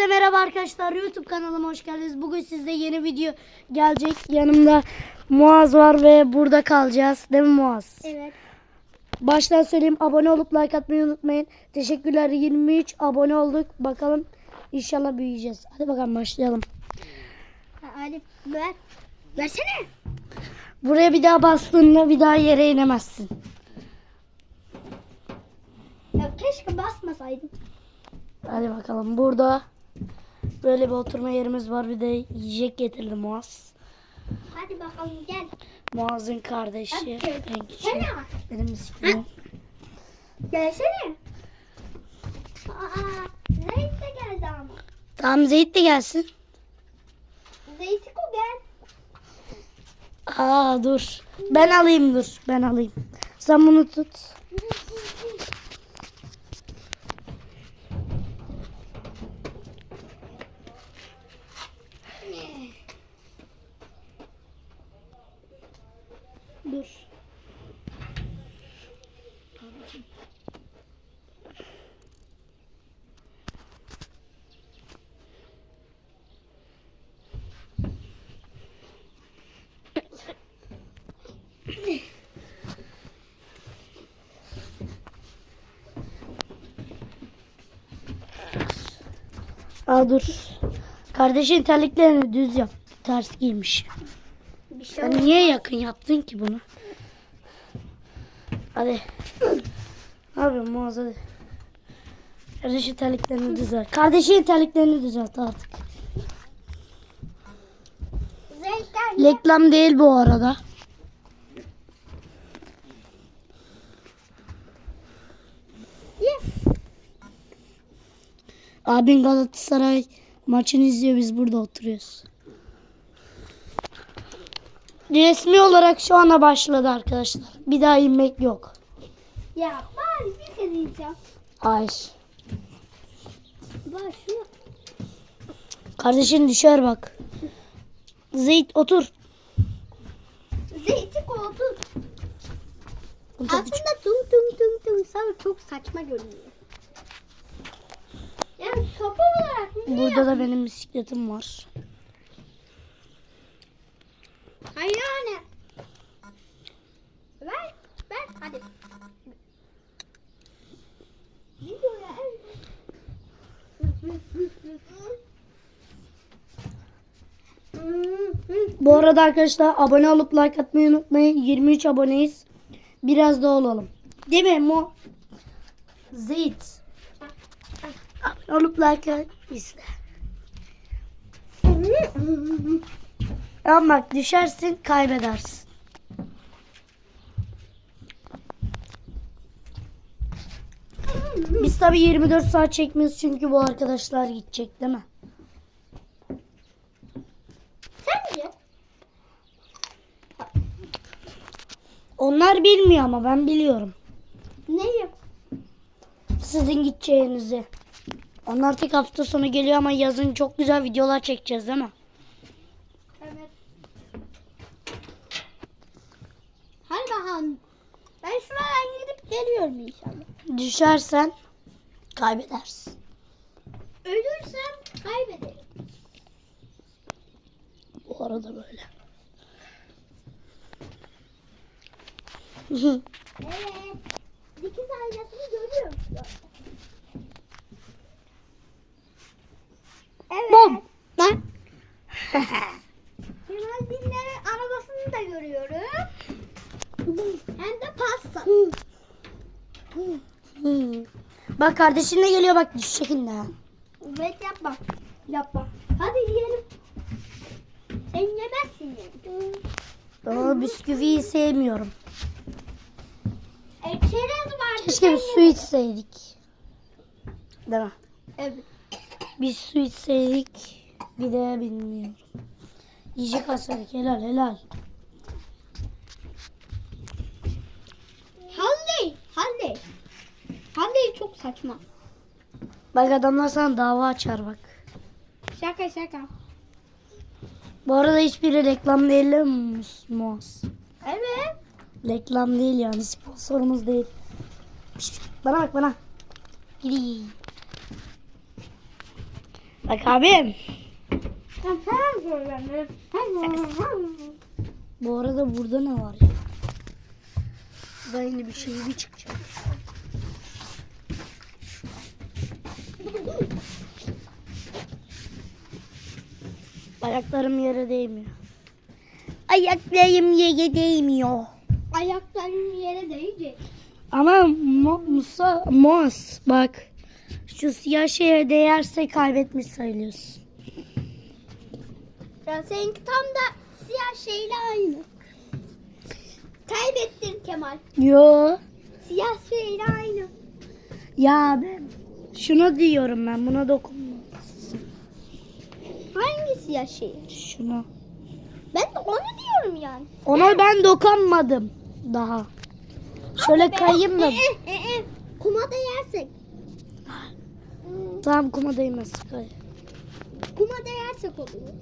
Hepinize merhaba arkadaşlar. YouTube kanalıma hoş geldiniz. Bugün sizde yeni video gelecek. Yanımda Muaz var ve burada kalacağız. Değil mi Muaz? Evet. Baştan söyleyeyim. Abone olup like atmayı unutmayın. Teşekkürler. 23 abone olduk. Bakalım inşallah büyüyeceğiz. Hadi bakalım başlayalım. Ha, Arif ver. Versene. Buraya bir daha bastığında bir daha yere inemezsin. Ya keşke basmasaydın. Hadi bakalım. Burada böyle bir oturma yerimiz var. Bir de yiyecek getirdi Muaz. Hadi bakalım gel. Muaz'ın kardeşi. Gelsene. Benim bisikletim. Gelsene. Aa, Zeyt de geldi ama. Tamam Zeyt de gelsin. Zeytiko gel. Aa dur. Ben alayım dur. Ben alayım. Sen bunu tut. Dur. Aa dur. Kardeşin terliklerini düz yap. Ters giymiş. Bir şey Sen niye yakın yaptın ki bunu? Hadi. Muaz hadi. Kardeşin terliklerini düzelt. Kardeşin terliklerini düzelt artık. Reklam değil bu arada. Abin Galatasaray maçını izliyor biz burada oturuyoruz. Resmi olarak şu ana başladı arkadaşlar. Bir daha inmek yok. Ya yiyeceğim. Hayır. Bak şunu. Kardeşin düşer bak. Zeyt otur. Otur, küçük. Aslında tung tung tung tung sana çok saçma görünüyor. Yani sopa olarak niye Burada da benim bisikletim var. Hayır anne. Ver, ver hadi. Videoya Bu arada arkadaşlar abone olup like atmayı unutmayın. 23 aboneyiz. Biraz da olalım. Değil mi Mo? Zeyt. Abone olup like at. iste. Ama düşersin kaybedersin. Biz tabi 24 saat çekmiyoruz çünkü bu arkadaşlar gidecek değil mi? Sen ye. Onlar bilmiyor ama ben biliyorum. Ne yap? Sizin gideceğinizi. Onlar tek hafta sonu geliyor ama yazın çok güzel videolar çekeceğiz değil mi? Evet. Hadi bakalım. Ben şuradan gidip geliyorum inşallah. Düşersen kaybedersin. Ölürsem kaybederim. Bu arada böyle. Evet. Dikiz aynasını görüyorum. şu anda. Evet. Bom. Lan. Kemal Dinler'in arabasını da görüyorum. Hem de pasta. Hmm. Bak kardeşin de geliyor bak düşecek indi ha. Evet yapma. Yapma. Hadi yiyelim. Sen yemezsin yani. Ama bisküviyi sevmiyorum. E, çerez var. Keşke bir su içseydik. Değil mi? Evet. Bir su içseydik. Bir de bilmiyorum. Yiyecek asarık helal helal. Saçma. Bak adamlar sana dava açar bak. Şaka şaka. Bu arada hiçbiri reklam değil mi Muaz? Evet. Reklam değil yani sponsorumuz değil. Bana bak bana. Gidi. Bak abim. Bu arada burada ne var ya? Ben yine bir şey bir çıkacak. Ayaklarım yere değmiyor. Ayaklarım yere değmiyor. Ayaklarım yere değecek. Ama Mo Musa Mos bak şu siyah şeye değerse kaybetmiş sayılıyorsun. Ya seninki tam da siyah şeyle aynı. Kaybettin Kemal. Yo Siyah şeyle aynı. ya ben şunu diyorum ben buna dokunma. Hangi siyah şey? Şunu. Ben de onu diyorum yani. Ona ben dokunmadım daha. Şöyle kayayım da. e, e, e, Kuma değersek. Tamam kuma değmez. Kay. Kuma değersek oluyor.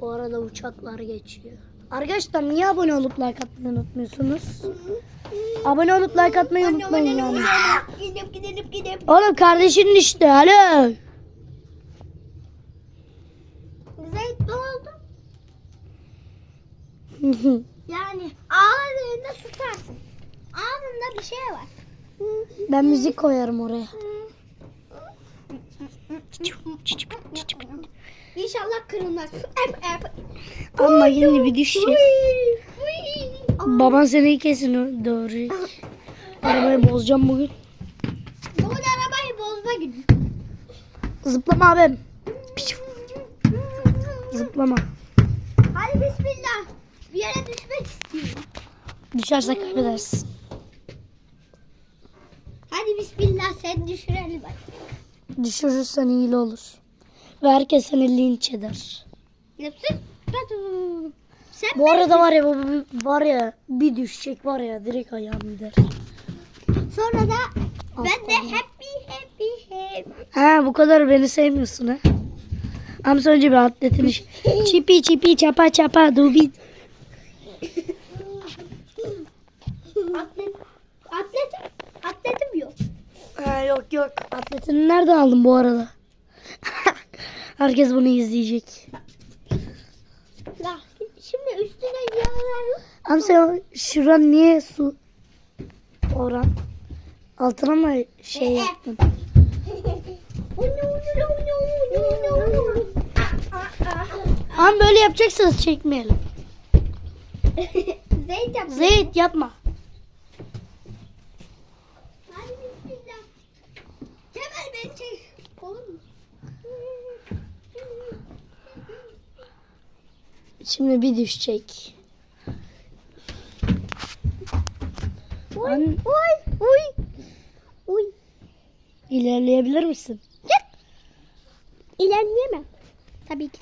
Bu arada uçaklar geçiyor. Arkadaşlar niye abone olup like atmayı unutmuyorsunuz? Abone olup like atmayı unutmayın yani. Gidelim gidelim gidelim. Oğlum kardeşinin işte alo. Zeyt ne oldu? Yani ağzında tutarsın. Ağzında bir şey var. ben müzik koyarım oraya. İnşallah kırılmaz. Ep, ep. Ama yine bir uy. Baban seni kesin doğru. Arabayı bozacağım bugün. Bugün arabayı bozma günü. Zıplama abim. Zıplama. Hadi bismillah. Bir yere düşmek istiyorum. Düşerse kaybedersin. Hadi bismillah sen düşürelim hadi. Düşürürsen iyi olur. Ve herkes seni linç eder. Yapsın. Sen Bu arada var ya bu bu- var ya bir düşecek var ya direkt ayağım gider. Sonra da ben de happy happy happy. Ha bu kadar beni sevmiyorsun ha. Ama önce bir atletin iş. Çipi çipi çapa çapa dubi. Atlet, atletim, atletim yok. Ha, yok yok. Atletini nereden aldın bu arada? Herkes bunu izleyecek. Ya, şimdi üstüne yağlar. Ama sen şuran niye su oran? Altına mı şey yaptın? Ama böyle yapacaksanız çekmeyelim. Zeyt yap. Zeyt yapma. Hadi bismillah. Kemal beni çek. Olur mu? Şimdi bir düşecek. Oy, An- oy, oy. Oy. İlerleyebilir misin? İlerleyemem. Tabii ki.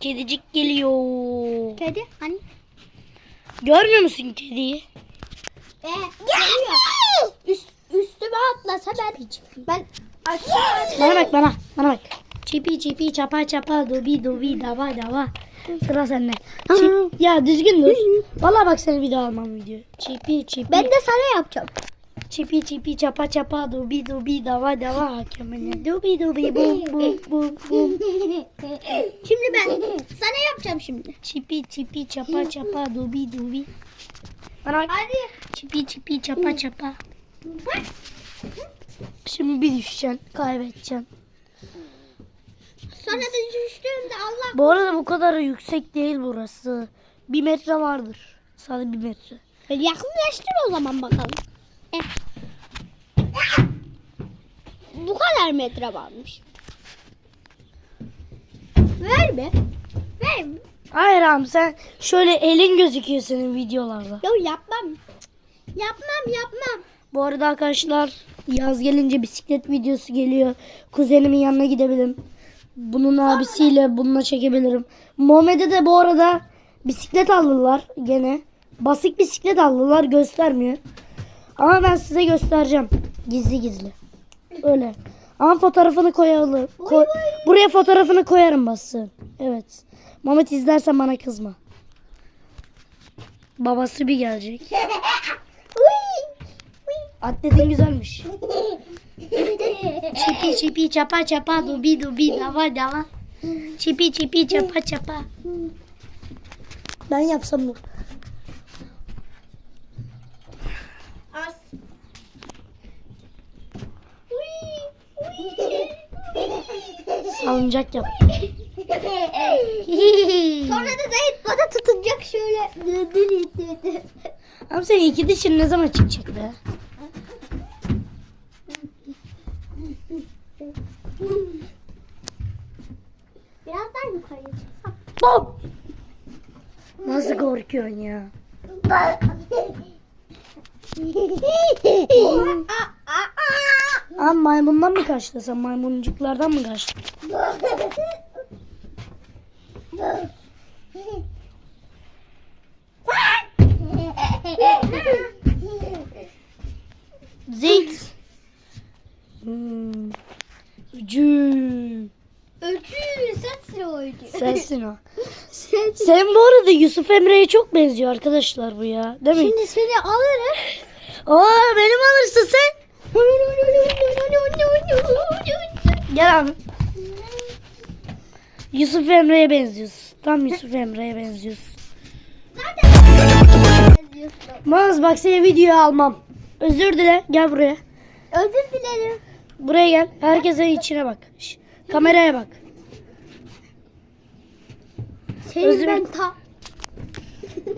Kedicik geliyor. Kedi hani? Görmüyor musun kediyi? Ee, geliyor. Üst, üstüme atlasa ben ben aşağı Bana bak bana. Bana bak. Çipi çipi çapa çapa dubi dubi dava dava. Sıra sende. Çip- ya düzgün dur. Vallahi bak seni bir daha almam video. Çipi çipi. Ben de sana yapacağım. Çipi çipi çapa çapa dubi dubi dava dava hakemine. Dubi dubi bum bum bum bum. şimdi ben sana yapacağım şimdi. Çipi çipi çapa çapa dubi dubi. Bana bak. Hadi. Çipi çipi çapa çapa. Şimdi bir düşeceksin. Kaybedeceksin. Sonra da düştüğümde Allah Bu arada bu kadar yüksek değil burası. Bir metre vardır. Sadece bir metre. yakınlaştır o zaman bakalım. Eh. Bu kadar metre varmış. Ver be. Ver. Hayır abi sen şöyle elin gözüküyor senin videolarda. Yok yapmam. Yapmam yapmam. Bu arada arkadaşlar yaz gelince bisiklet videosu geliyor. Kuzenimin yanına gidebilirim. Bunun abisiyle bununla çekebilirim. Muhammed'e de bu arada bisiklet aldılar gene. Basık bisiklet aldılar göstermiyor. Ama ben size göstereceğim. Gizli gizli. Öyle. Ama fotoğrafını koyalım. Koy- Buraya fotoğrafını koyarım basın. Evet. Muhammed izlersen bana kızma. Babası bir gelecek. Atletin güzelmiş. Çipi çipi çapa çapa dubi dubi dava dava. Çipi çipi çapa çapa. Ben yapsam bu. Az. Salıncak yap. Sonra da Zahit bana tutunacak şöyle. Ama senin iki dişin ne zaman çıkacak be? Biraz daha yukarıya Bom! Nasıl korkuyorsun ya? Abi maymundan mı kaçtın sen? Maymuncuklardan mı kaçtın? Zeyt. Hmm. Cü. Öcü sensin o öcü. Sensin o. Sensin. Sen bu arada Yusuf Emre'ye çok benziyor arkadaşlar bu ya. Değil mi? Şimdi seni alırım. Aa benim alırsın sen. Gel abi. Yusuf Emre'ye benziyorsun. Tam Yusuf Emre'ye benziyorsun. Maz bak seni videoya almam. Özür dile. Gel buraya. Özür dilerim. Buraya gel. Herkese içine bak. Şş, kameraya bak. Senin Özür- ben ta...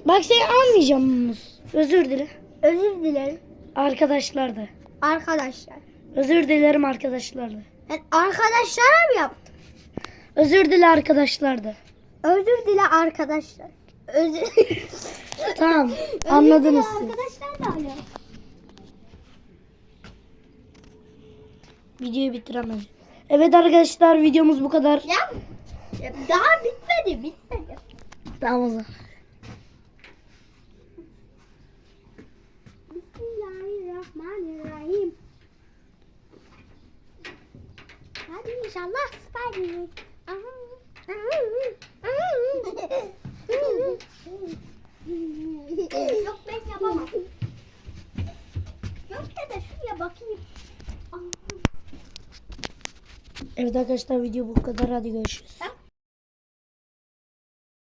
Bak seni almayacağım Muz. Özür dile. Özür dilerim. Arkadaşlar da. Arkadaşlar. Özür dilerim arkadaşlar da. Ben arkadaşlara mı yaptım? Özür dile arkadaşlar da. Özür dile arkadaşlar. Özür... Tamam. Özür Anladınız siz. Arkadaşlar da öyle. Videoyu bitiremem. Evet arkadaşlar videomuz bu kadar. Ya, ya daha bitmedi bitmedi. Tamam o zaman. Bismillahirrahmanirrahim. Hadi inşallah Spiderman. Yok ben yapamam. Yok da şuraya bakayım. Evet arkadaşlar video bu kadar. Hadi görüşürüz.